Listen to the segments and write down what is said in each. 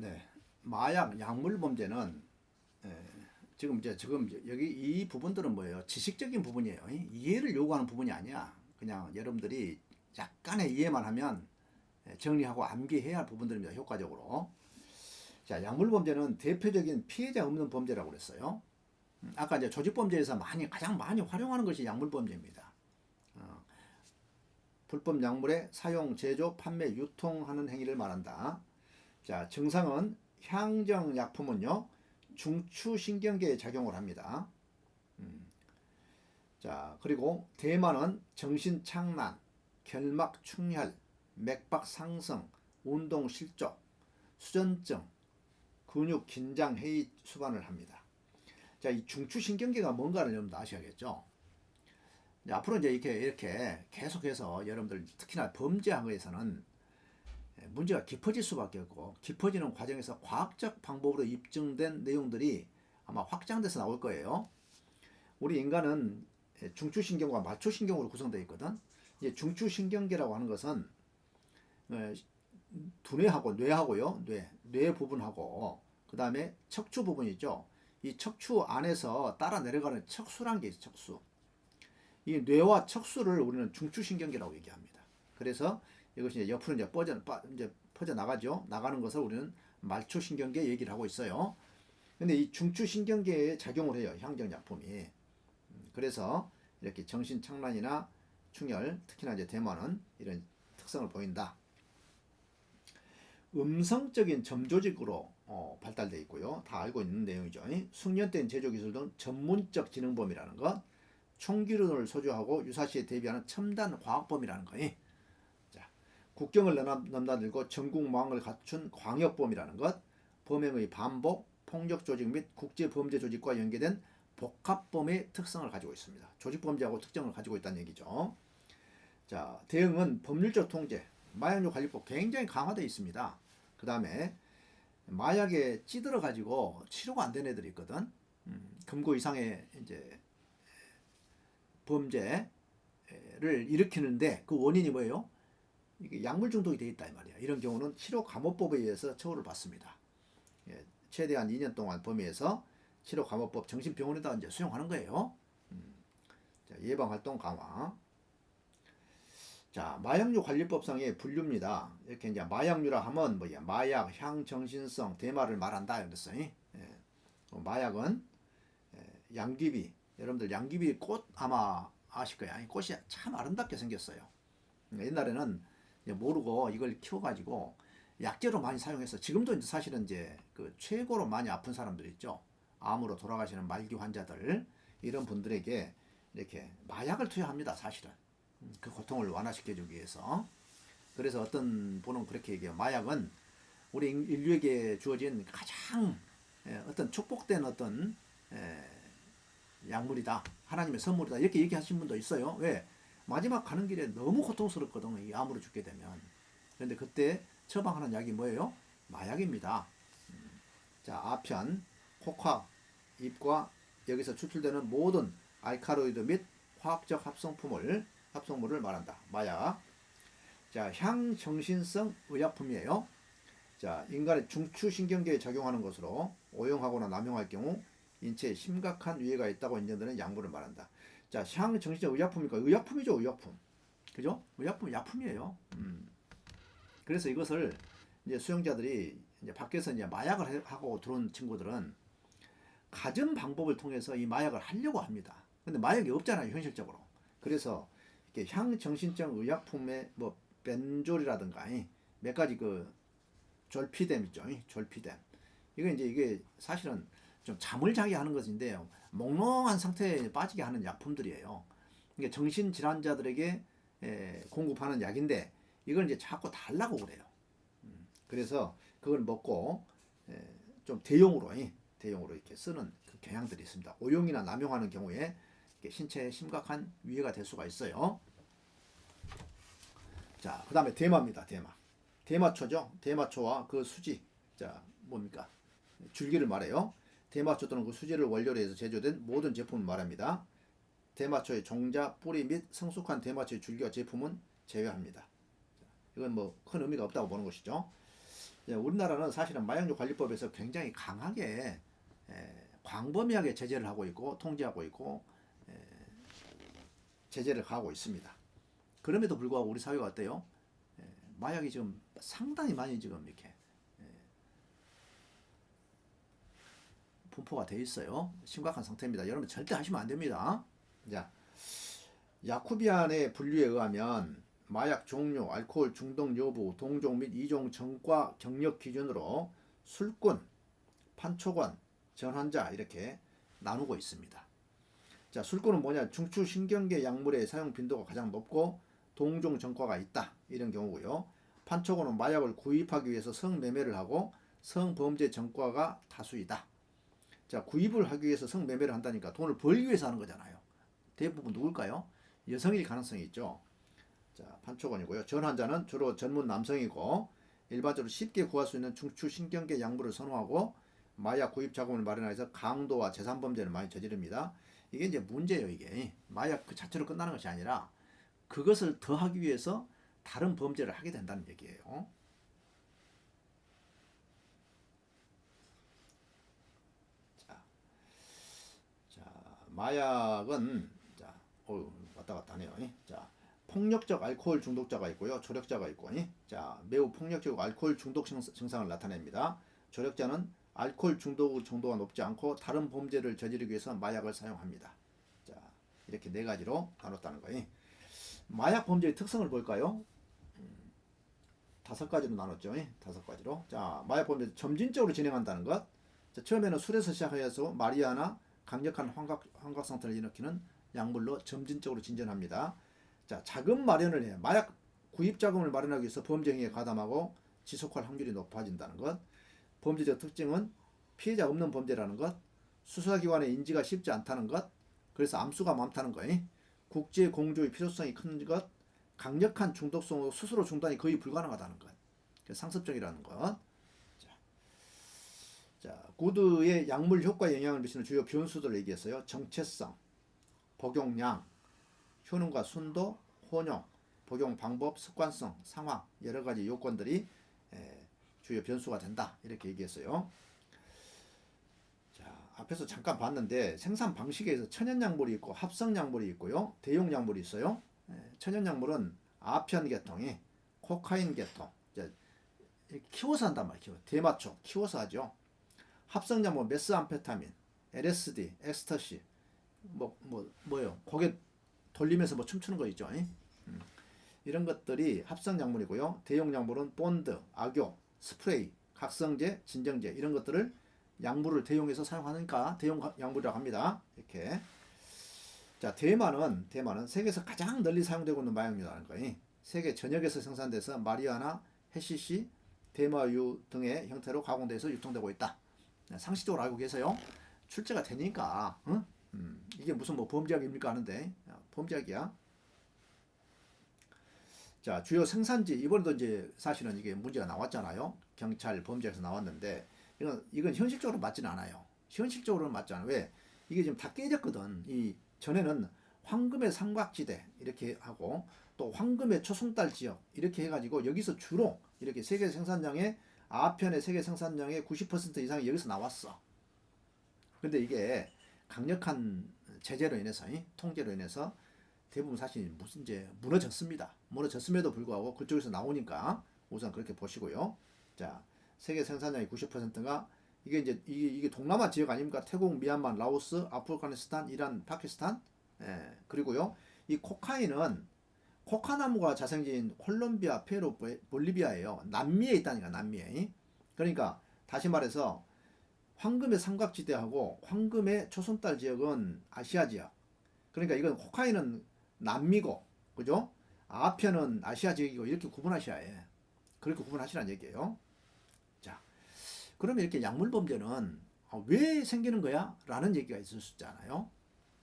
네. 마약 약물 범죄는 에, 지금 이제 지금 여기 이 부분들은 뭐예요? 지식적인 부분이에요. 이- 이해를 요구하는 부분이 아니야. 그냥 여러분들이 약간의 이해만 하면 에, 정리하고 암기해야 할 부분들입니다. 효과적으로. 자, 약물 범죄는 대표적인 피해자 없는 범죄라고 그랬어요. 음, 아까 이제 조직 범죄에서 많이 가장 많이 활용하는 것이 약물 범죄입니다. 어, 불법 약물의 사용, 제조, 판매, 유통하는 행위를 말한다. 자, 증상은 향정 약품은요 중추신경계에 작용을 합니다. 음. 자, 그리고 대만은 정신착란, 결막충혈, 맥박 상승, 운동 실족, 수전증, 근육 긴장 해이 수반을 합니다. 자, 이 중추신경계가 뭔가를 여러분들 아셔야겠죠. 이제 앞으로 이제 이렇게 이렇게 계속해서 여러분들 특히나 범죄학에서는 예, 문제가 깊어질 수밖에 없고 깊어지는 과정에서 과학적 방법으로 입증된 내용들이 아마 확장돼서 나올 거예요. 우리 인간은 예, 중추신경과 말초신경으로 구성되어 있거든. 이제 중추신경계라고 하는 것은 어, 두뇌하고 뇌하고요, 뇌, 뇌 부분하고 그 다음에 척추 부분 있죠. 이 척추 안에서 따라 내려가는 척수란 게 있어요. 척수. 이 뇌와 척수를 우리는 중추신경계라고 얘기합니다. 그래서 이것이 이제 옆으로 이제 뻗어 빠- 이제 퍼져 나가죠. 나가는 것을 우리는 말초 신경계 얘기를 하고 있어요. 근데 이 중추 신경계에 작용을 해요. 향정 약품이. 음, 그래서 이렇게 정신 착란이나 충혈, 특히나 이제 대만은 이런 특성을 보인다. 음성적인 점조직으로 어, 발달되어 있고요. 다 알고 있는 내용이죠. 숙련된 제조 기술 등 전문적 지능범이라는 것, 총기론을 소유하고 유사시에 대비하는 첨단 과학범이라는 거. 자, 국경을 넘나- 넘나들고 전국망을 갖춘 광역범이라는 것, 범행의 반복, 폭력 조직 및 국제 범죄 조직과 연계된 복합범의 특성을 가지고 있습니다. 조직 범죄하고 특징을 가지고 있다는 얘기죠. 자, 대응은 법률적 통제, 마약류 관리법 굉장히 강화되어 있습니다. 그 다음에 마약에 찌들어 가지고 치료가 안 되는 애들이 있거든. 음, 금고 이상의 이제 범죄를 일으키는데 그 원인이 뭐예요? 이게 약물 중독이 돼 있다 이 말이야. 이런 경우는 치료 감호법에 의해서 처우를 받습니다. 예, 최대한 2년 동안 범위에서 치료 감호법 정신병원에다 이제 수용하는 거예요. 음, 자, 예방 활동 강화. 자, 마약류 관리법상의 분류입니다. 이렇게 이제 마약류라 하면 뭐야? 마약, 향, 정신성, 대마를 말한다 그랬어요. 예. 어, 마약은 예, 양귀비. 여러분들 양귀비 꽃 아마 아실. 이 꽃이 참 아름답게 생겼어요. 음, 옛날에는 모르고 이걸 키워가지고 약재로 많이 사용해서 지금도 이제 사실은 이제 그 최고로 많이 아픈 사람들 있죠. 암으로 돌아가시는 말기 환자들 이런 분들에게 이렇게 마약을 투여합니다. 사실은 음, 그 고통을 완화시켜주기 위해서. 그래서 어떤 분은 그렇게 얘기해요. 마약은 우리 인- 인류에게 주어진 가장 예, 어떤 축복된 어떤 예, 약물이다. 하나님의 선물이다. 이렇게 얘기하신 분도 있어요. 왜? 마지막 가는 길에 너무 고통스럽거든요. 이 암으로 죽게 되면. 그런데 그때 처방하는 약이 뭐예요? 마약입니다. 음, 자, 아편, 코카, 잎과 여기서 추출되는 모든 알카로이드 및 화학적 합성품을 합성물을 말한다. 마약. 자, 향정신성 의약품이에요. 자, 인간의 중추신경계에 작용하는 것으로 오용하거나 남용할 경우 인체에 심각한 위해가 있다고 인정되는 약물을 말한다. 자, 향 정신적 의약품이니까 의약품이죠, 의약품. 그죠? 의약품 약품이에요. 음. 그래서 이것을 이제 수용자들이 이제 밖에서 이제 마약을 해- 하고 들어온 친구들은 가전 방법을 통해서 이 마약을 하려고 합니다. 근데 마약이 없잖아요, 현실적으로. 그래서 이렇게 향 정신적 의약품의 뭐 벤졸이라든가 이몇 가지 그 졸피뎀 있죠, 이 졸피뎀. 이거 이제 이게 사실은 좀 잠을 자게 하는 것인데 몽롱한 상태에 빠지게 하는 약품들이에요. 이게 정신 질환자들에게 에, 공급하는 약인데 이걸 이제 자꾸 달라고 그래요. 음, 그래서 그걸 먹고 에, 좀 대용으로 이, 대용으로 이렇게 쓰는 그 경향들이 있습니다. 오용이나 남용하는 경우에 신체에 심각한 위해가 될 수가 있어요. 자, 그 다음에 대마입니다. 대마. 대마초죠. 대마초와 그 수지. 자, 뭡니까? 줄기를 말해요. 대마초 또는 그 수지를 원료로 해서 제조된 모든 제품을 말합니다. 대마초의 종자, 뿌리 및 성숙한 대마초의 줄기와 제품은 제외합니다. 자, 이건 뭐 큰 의미가 없다고 보는 것이죠. 예, 우리나라는 사실은 마약류 관리법에서 굉장히 강하게 에, 광범위하게 제재를 하고 있고 통제하고 있고 에, 제재를 가하고 있습니다. 그럼에도 불구하고 우리 사회가 어때요? 에, 마약이 지금 상당히 많이 지금 이렇게 분포가 돼 있어요. 심각한 상태입니다. 여러분 절대 하시면 안 됩니다. 자, 야쿠비안의 분류에 의하면 마약 종류, 알코올 중독 여부, 동종 및 이종 전과 경력 기준으로 술꾼, 판촉원, 전환자 이렇게 나누고 있습니다. 자, 술꾼은 뭐냐? 중추 신경계 약물의 사용 빈도가 가장 높고 동종 전과가 있다. 이런 경우고요. 판촉원은 마약을 구입하기 위해서 성매매를 하고 성범죄 전과가 다수이다. 자, 구입을 하기 위해서 성매매를 한다니까 돈을 벌기 위해서 하는 거잖아요. 대부분 누굴까요? 여성일 가능성이 있죠. 자, 판촉원이고요. 전환자는 주로 전문 남성이고 일반적으로 쉽게 구할 수 있는 중추 신경계 약물을 선호하고 마약 구입 자금을 마련해서 강도와 재산 범죄를 많이 저지릅니다. 이게 이제 문제예요, 이게. 마약 그 자체로 끝나는 것이 아니라 그것을 더하기 위해서 다른 범죄를 하게 된다는 얘기예요. 자, 자 마약은 자, 어 왔다 갔다 하네요. 자, 폭력적 알코올 중독자가 있고요. 조력자가 있고, 자, 매우 폭력적 알코올 중독 증상을 나타냅니다. 조력자는 알코올 중독 정도가 높지 않고 다른 범죄를 저지르기 위해서 마약을 사용합니다. 자, 이렇게 네 가지로 나눴다는 거예요. 마약 범죄의 특성을 볼까요? 음, 다섯 가지로 나눴죠. 다섯 가지로. 자, 마약 범죄 점진적으로 진행한다는 것. 자, 처음에는 술에서 시작해서 마리아나 강력한 환각, 환각 상태를 일으키는 약물로 점진적으로 진전합니다. 자, 자금 마련을 해. 마약 구입 자금을 마련하기 위해서 범죄 행위에 가담하고 지속할 확률이 높아진다는 것. 범죄적 특징은 피해자 없는 범죄라는 것. 수사기관의 인지가 쉽지 않다는 것. 그래서 암수가 많다는 거. 국제 공조의 필요성이 큰 것. 강력한 중독성으로 스스로 중단이 거의 불가능하다는 것. 상습적이라는 것. 자, 자, 구드의 약물 효과에 영향을 미치는 주요 변수들을 얘기했어요. 정체성, 복용량, 효능과 순도, 혼용, 복용 방법, 습관성, 상황 여러 가지 요건들이 주요 변수가 된다 이렇게 얘기했어요. 자 앞에서 잠깐 봤는데 생산 방식에 서 천연 약물이 있고 합성 약물이 있고요, 대용 약물이 있어요. 천연 약물은 아편 계통이 코카인 계통 이제 키워서 한단 말이에요. 대마초 키워서 하죠. 합성 약물 메스암페타민, LSD, 엑스터시 뭐 뭐 뭐, 요 고개 돌리면서 뭐 춤추는 거 있죠. 음. 이런 것들이 합성 약물이고요. 대용 약물은 본드, 악교, 스프레이, 각성제, 진정제 이런 것들을 약물을 대용해서 사용하니까 대용 약물이라고 합니다. 이렇게. 자, 대만은 대만은 세계에서 가장 널리 사용되고 있는 마약류라는 거예요. 세계 전역에서 생산돼서 마리아나, 해시시, 대마유 등의 형태로 가공돼서 유통되고 있다. 네, 상식적으로 알고 계세요. 출제가 되니까 응? 음, 이게 무슨 뭐 범죄학입니까 하는데 범죄학이야. 자 주요 생산지 이번에도 이제 사실은 이게 문제가 나왔잖아요. 경찰 범죄에서 나왔는데 이건 이건 현실적으로 맞지는 않아요. 현실적으로는 맞지 않아. 왜? 이게 지금 다 깨졌거든. 이 전에는 황금의 삼각지대 이렇게 하고 또 황금의 초승달 지역 이렇게 해가지고 여기서 주로 이렇게 세계 생산량의 아편의 세계 생산량의 90% 이상이 여기서 나왔어. 근데 이게 강력한 제재로 인해서 통제로 인해서 대부분 사실 무슨 이제 무너졌습니다. 무너졌음에도 불구하고 그쪽에서 나오니까 우선 그렇게 보시고요. 자, 세계 생산량의 90%가 이게 이제 이게, 이게 동남아 지역 아닙니까? 태국, 미얀마, 라오스, 아프가니스탄, 이란, 파키스탄. 예, 그리고요. 이 코카인은 코카나무가 자생지인 콜롬비아, 페루, 볼리비아예요. 남미에 있다니까 남미에. 그러니까 다시 말해서 황금의 삼각지대하고 황금의 초선달 지역은 아시아 지역. 그러니까 이건 코카인은 남미고, 그죠? 아편은 아시아 지역이고 이렇게 구분하셔야 해. 그렇게 구분하시라는 얘기예요. 자, 그러면 이렇게 약물 범죄는 왜 생기는 거야? 라는 얘기가 있을 수 있잖아요.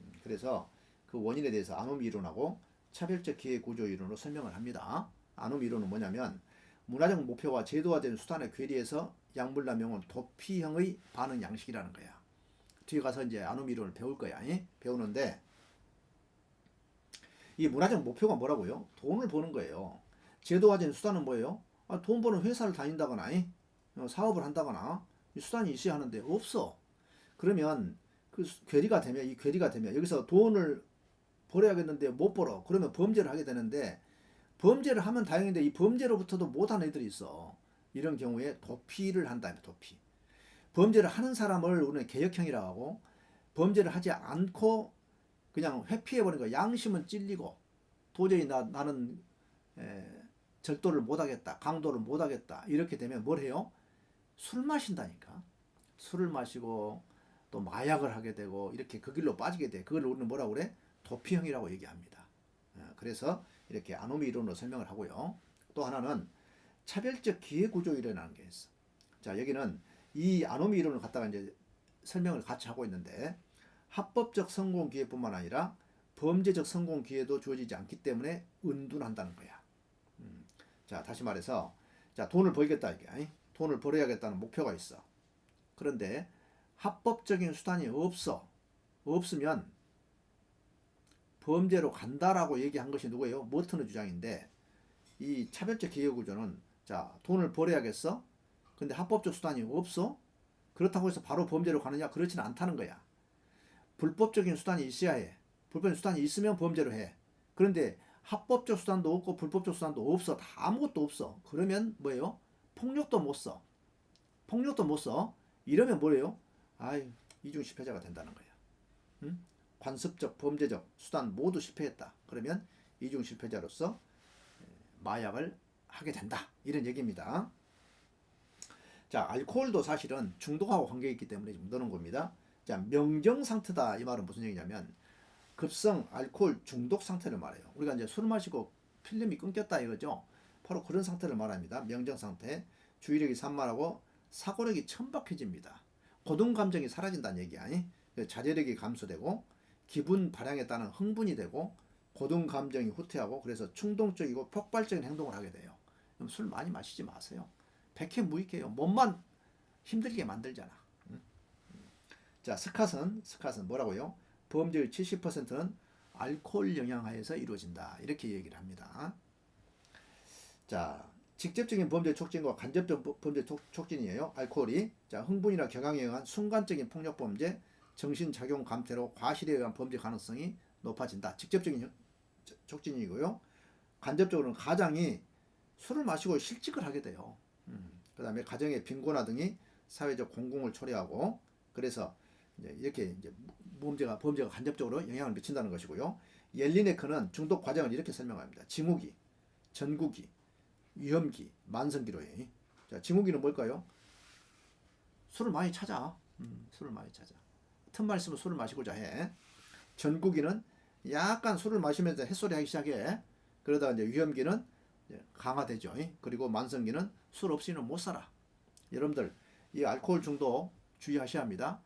음, 그래서 그 원인에 대해서 아노미 이론하고 차별적 기회 구조 이론으로 설명을 합니다. 아노미 이론은 뭐냐면 문화적 목표와 제도화된 수단의 괴리에서 약물 남용은 도피형의 반응 양식이라는 거야. 뒤에 가서 이제 아노미 이론을 배울 거야. 이? 배우는데 이 문화적 목표가 뭐라고요? 돈을 버는 거예요. 제도화된 수단은 뭐예요? 아, 돈 버는 회사를 다닌다거나 이? 어, 사업을 한다거나 이 수단이 있어야 하는데 없어. 그러면 그 수- 괴리가 되면 이 괴리가 되면 여기서 돈을 벌어야겠는데 못 벌어. 그러면 범죄를 하게 되는데 범죄를 하면 다행인데 이 범죄로부터도 못하는 애들이 있어. 이런 경우에 도피를 한다면 도피. 범죄를 하는 사람을 우리는 개혁형이라고 하고 범죄를 하지 않고 그냥 회피해버린 거 양심은 찔리고 도저히 나, 나는 에, 절도를 못하겠다 강도를 못하겠다 이렇게 되면 뭘 해요? 술 마신다니까 술을 마시고 또 마약을 하게 되고 이렇게 그 길로 빠지게 돼 그걸 우리는 뭐라고 그래? 도피형이라고 얘기합니다 어, 그래서 이렇게 아노미 이론으로 설명을 하고요 또 하나는 차별적 기회 구조이라는 게 있어 자 여기는 이 아노미 이론을 갖다가 이제 설명을 같이 하고 있는데 합법적 성공 기회뿐만 아니라 범죄적 성공 기회도 주어지지 않기 때문에 은둔한다는 거야. 음. 자 다시 말해서 자 돈을 벌겠다 이게? 돈을 벌어야겠다는 목표가 있어. 그런데 합법적인 수단이 없어. 없으면 범죄로 간다라고 얘기한 것이 누구예요? 머튼의 주장인데 이 차별적 기회 구조는 자 돈을 벌어야겠어. 근데 합법적 수단이 없어. 그렇다고 해서 바로 범죄로 가느냐? 그렇지는 않다는 거야. 불법적인 수단이 있어야 해. 불법적인 수단이 있으면 범죄로 해. 그런데 합법적 수단도 없고 불법적 수단도 없어. 다 아무것도 없어. 그러면 뭐예요? 폭력도 못 써. 폭력도 못 써. 이러면 뭐예요? 아이, 이중 실패자가 된다는 거야. 응? 관습적, 범죄적 수단 모두 실패했다. 그러면 이중 실패자로서 마약을 하게 된다. 이런 얘기입니다. 자, 알코올도 사실은 중독하고 관계 있기 때문에 좀 넣는 겁니다. 자, 명정 상태다 이 말은 무슨 얘기냐면 급성 알코올 중독 상태를 말해요. 우리가 이제 술 마시고 필름이 끊겼다 이거죠. 바로 그런 상태를 말합니다. 명정 상태. 주의력이 산만하고 사고력이 천박해집니다. 고동 감정이 사라진다는 얘기 아니? 자제력이 감소되고 기분 발양에 따른 흥분이 되고 고동 감정이 후퇴하고 그래서 충동적이고 폭발적인 행동을 하게 돼요. 그럼 술 많이 마시지 마세요. 백해 무익해요. 몸만 힘들게 만들잖아. 자, 스캇은 스캇은 뭐라고요? 범죄의 70%는 알코올 영향하에서 이루어진다. 이렇게 얘기를 합니다. 자, 직접적인 범죄 촉진과 간접적 보- 범죄 촉- 촉진이에요. 알코올이 자, 흥분이나 격앙에 의한 순간적인 폭력 범죄, 정신 작용 감퇴로 과실에 의한 범죄 가능성이 높아진다. 직접적인 촉진이고요. 간접적으로는 가장이 술을 마시고 실직을 하게 돼요. 음, 그 다음에 가정의 빈곤화 등이 사회적 공공을 초래하고 그래서 이제 이렇게 이제 범죄가 범죄가 간접적으로 영향을 미친다는 것이고요. 옐리네크는 중독 과정을 이렇게 설명합니다. 징후기, 전구기, 위험기, 만성기로해. 자, 징후기는 뭘까요? 술을 많이 찾아. 음, 술을 많이 찾아. 틈만 있으면 술을 마시고자 해. 전구기는 약간 술을 마시면서 햇소리 하기 시작해. 그러다 이제 위험기는 강화되죠. 그리고 만성기는 술 없이는 못 살아. 여러분들 이 알코올 중독 주의하셔야 합니다.